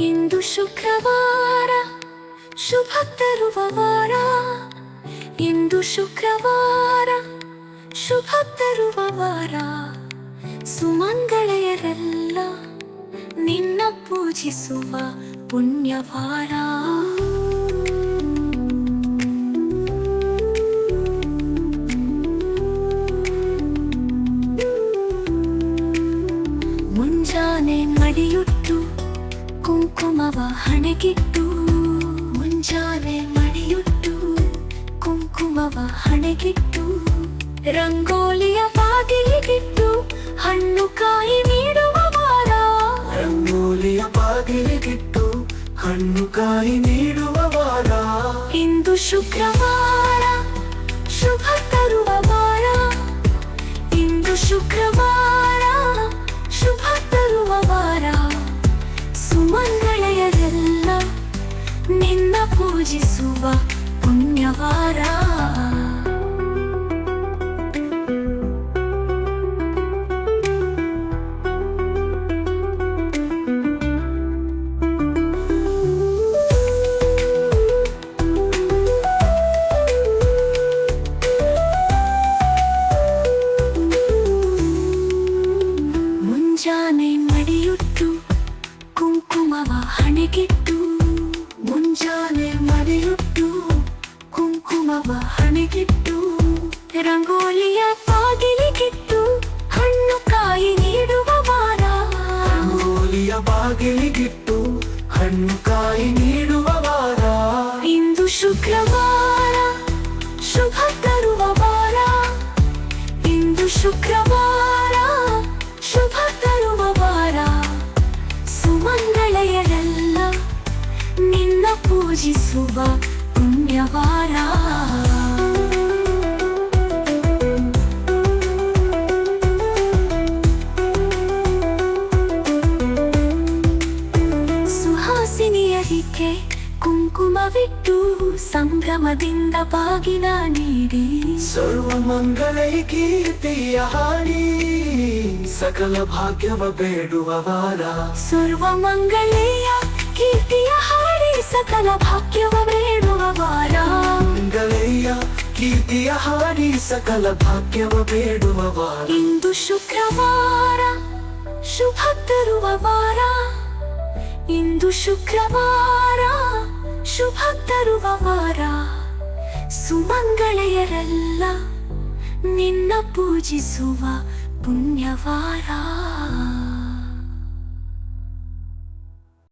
ಇಂದು ಶುಕ್ರವಾರ ಶುಭ ತರುವ ವಾರ ಇಂದು ಶುಕ್ರವಾರ ಶುಭ ತರುವ ವಾರ ಸುಮಂಗಳೆಯರೆಲ್ಲ ನಿನ್ನ ಪೂಜಿಸುವ ಪುಣ್ಯವಾರ. ಮುಂಜಾನೆ ಮಡಿಯುಟ್ಟು ಕುಂಕುಮವ ಹಣೆಗಿಟ್ಟು ಮುಂಜಾನೆ ಮಣಿಯುಟ್ಟು ಕುಂಕುಮವ ಹಣೆಗಿಟ್ಟು ರಂಗೋಲಿಯ ಬಾಗಿಲಿಗಿಟ್ಟು ಹಣ್ಣು ಕಾಯಿ ನೀಡುವ ವಾರ. ರಂಗೋಲಿಯ ಬಾಗಿಲಿಗಿಟ್ಟು ಹಣ್ಣು ಕಾಯಿ ನೀಡುವ ವಾರ. ಇಂದು ಶುಕ್ರವಾರ ಶುಭ ತರುವ ವಾರ. ಇಂದು ಶುಕ್ರವಾರ. ನಿನ್ನ ಪೂಜಿಸುವ ರಂಗೋಲಿಯ ಬಾಗಿಲಿಗಿಟ್ಟು ಹಣ್ಣು ಕಾಯಿ ನೀಡುವ ವಾರ. ರಂಗೋಲಿಯ ಬಾಗಿಲಿಗಿಟ್ಟು ಹಣ್ಣು ಕಾಯಿ ನೀಡುವ ವಾರ. ಇಂದು ಶುಕ್ರವಾರ ಶುಭ ತರುವ ವಾರ. ಇಂದು ಶುಕ್ರವಾರ ಶುಭ ತರುವ ವಾರ. ಸುಮಂಗಳೆಯರೆಲ್ಲ ನಿನ್ನ ಪೂಜಿಸುವ ಪುಣ್ಯವಾರ. ಸುಹಾಸಿನಿಯರಿಗೆ ಕುಂಕುಮವಿಟ್ಟು ಸಂಭ್ರಮದಿಂದ ಬಾಗಿನ ನೀಡಿ. ಸರ್ವ ಮಂಗಳೈ ಕೀರ್ತಿಯ ಹಾಡಿ ಸಕಲ ಭಾಗ್ಯವ ಬೇಡುವ ವಾರ. ಸರ್ವ ಮಂಗಳೆಯ ಕೀರ್ತಿಯ ಹಾಡಿ ಸಕಲ ಭಾಗ್ಯವ ಬೇಡುವ ವಾರ. ಮಂಗಲಯ್ಯ ಕೀರ್ತಿಯ ಹಾಡಿ ಸಕಲ ಭಾಗ್ಯವ ಬೇಡುವ ವಾರ. ಇಂದು ಶುಕ್ರವಾರ ಶುಭ ತರುವ ವಾರ. ಇಂದು ಶುಕ್ರವಾರ ಶುಭ ತರುವ ವಾರ ಸುಮಂಗಳೆಯರೆಲ್ಲ ನಿನ್ನ ಪೂಜಿಸುವ ಪುಣ್ಯವಾರ.